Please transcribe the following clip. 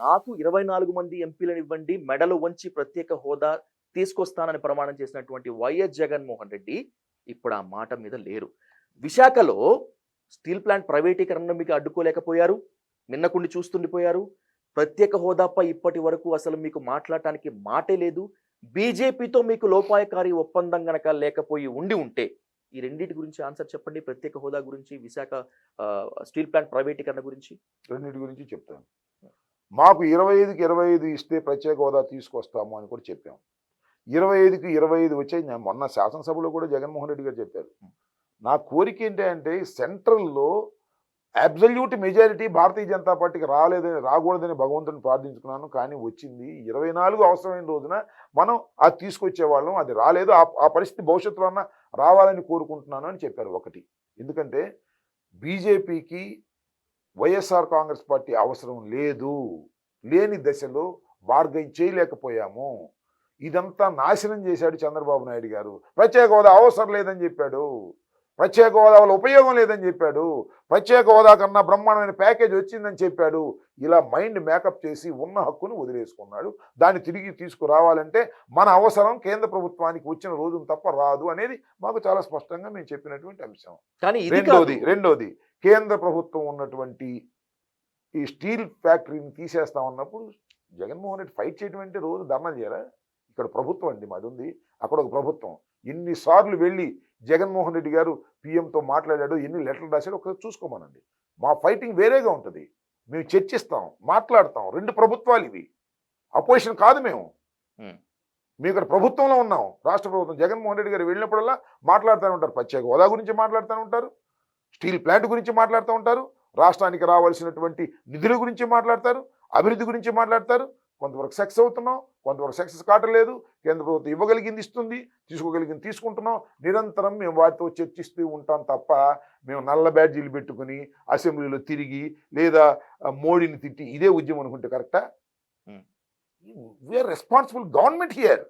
నాకు ఇరవై నాలుగు మంది ఎంపీలను ఇవ్వండి మెడలు వంచి ప్రత్యేక హోదా తీసుకొస్తానని ప్రమాణం చేసినటువంటి వైఎస్ జగన్మోహన్ రెడ్డి ఇప్పుడు ఆ మాట మీద లేరు. విశాఖలో స్టీల్ ప్లాంట్ ప్రైవేటీకరణను మీకు అడ్డుకోలేకపోయారు నిన్నకుండి చూస్తుండిపోయారు. ప్రత్యేక హోదాపై ఇప్పటి వరకు అసలు మీకు మాట్లాడటానికి మాటే లేదు. బీజేపీతో మీకు లోపాయకారి ఒప్పందం గనక లేకపోయి ఉండి ఉంటే ఈ రెండింటి గురించి ఆన్సర్ చెప్పండి. ప్రత్యేక హోదా గురించి విశాఖ స్టీల్ ప్లాంట్ ప్రైవేటీకరణ గురించి. రెండింటి గురించి చెప్తాను. మాకు ఇరవై ఐదుకి ఇరవై ఐదు ఇస్తే ప్రత్యేక హోదా తీసుకొస్తాము అని కూడా చెప్పాం ఇరవై ఐదుకి ఇరవై ఐదు వచ్చాయి. నేను మొన్న శాసనసభలో కూడా జగన్మోహన్ రెడ్డి గారు చెప్పారు. నా కోరిక ఏంటి అంటే సెంట్రల్లో అబ్జల్యూట్ మెజారిటీ భారతీయ జనతా పార్టీకి రాలేదని రాకూడదని భగవంతుని ప్రార్థించుకున్నాను. కానీ వచ్చింది ఇరవై నాలుగు అవసరమైన రోజున మనం అది తీసుకొచ్చేవాళ్ళం అది రాలేదు. ఆ ఆ పరిస్థితి భవిష్యత్తులో రావాలని కోరుకుంటున్నాను అని చెప్పారు ఒకటి. ఎందుకంటే బీజేపీకి వైఎస్ఆర్ కాంగ్రెస్ పార్టీ అవసరం లేదు. లేని దశలో బార్గైన్ చేయలేకపోయాము. ఇదంతా నాశనం చేశాడు చంద్రబాబు నాయుడు గారు. ప్రత్యేక హోదా అవసరం లేదని చెప్పాడు. ప్రత్యేక హోదా వల్ల ఉపయోగం లేదని చెప్పాడు. ప్రత్యేక హోదా కన్నా బ్రహ్మాండమైన ప్యాకేజ్ వచ్చిందని చెప్పాడు. ఇలా మైండ్ మేకప్ చేసి ఉన్న హక్కును వదిలేసుకున్నాడు. దాన్ని తిరిగి తీసుకురావాలంటే మన అవసరం కేంద్ర ప్రభుత్వానికి వచ్చిన రోజున తప్ప రాదు అనేది మాకు చాలా స్పష్టంగా మేము చెప్పినటువంటి అంశం. కానీ రెండోది. రెండోది కేంద్ర ప్రభుత్వం ఉన్నటువంటి ఈ స్టీల్ ఫ్యాక్టరీని తీసేస్తామన్నప్పుడు జగన్మోహన్ రెడ్డి ఫైట్ చేయడం అంటే రోజు ధర్నా చేయరా? ఇక్కడ ప్రభుత్వం అండి మాది ఉంది. అక్కడ ఒక ప్రభుత్వం. ఎన్నిసార్లు వెళ్ళి జగన్మోహన్ రెడ్డి గారు పిఎంతో మాట్లాడాడు ఎన్ని లెటర్లు రాశాడో ఒకసారి చూసుకోమనండి. మా ఫైటింగ్ వేరేగా ఉంటుంది. మేము చర్చిస్తాం మాట్లాడతాం. రెండు ప్రభుత్వాలు ఇవి. అపోజిషన్ కాదు మేము. మేము ఇక్కడ ప్రభుత్వంలో ఉన్నాం. రాష్ట్ర ప్రభుత్వం. జగన్మోహన్ రెడ్డి గారు వెళ్ళినప్పుడల్లా మాట్లాడుతూనే ఉంటారు ప్రత్యేక హోదా గురించి మాట్లాడుతూ ఉంటారు. స్టీల్ ప్లాంట్ గురించి మాట్లాడుతూ ఉంటారు రాష్ట్రానికి రావాల్సినటువంటి నిధుల గురించి మాట్లాడతారు అభివృద్ధి గురించి మాట్లాడతారు. కొంతవరకు సక్సెస్ అవుతున్నాం కొంతవరకు సక్సెస్ కావట్లేదు కేంద్ర ప్రభుత్వం ఇవ్వగలిగింది ఇస్తుంది తీసుకోగలిగింది తీసుకుంటున్నాం. నిరంతరం మేము వారితో చర్చిస్తూ ఉంటాం తప్ప మేము నల్ల బ్యాడ్జీలు పెట్టుకుని అసెంబ్లీలో తిరిగి లేదా మోడీని తిట్టి ఇదే ఉద్యమం అనుకుంటే కరెక్టా. We are responsible government here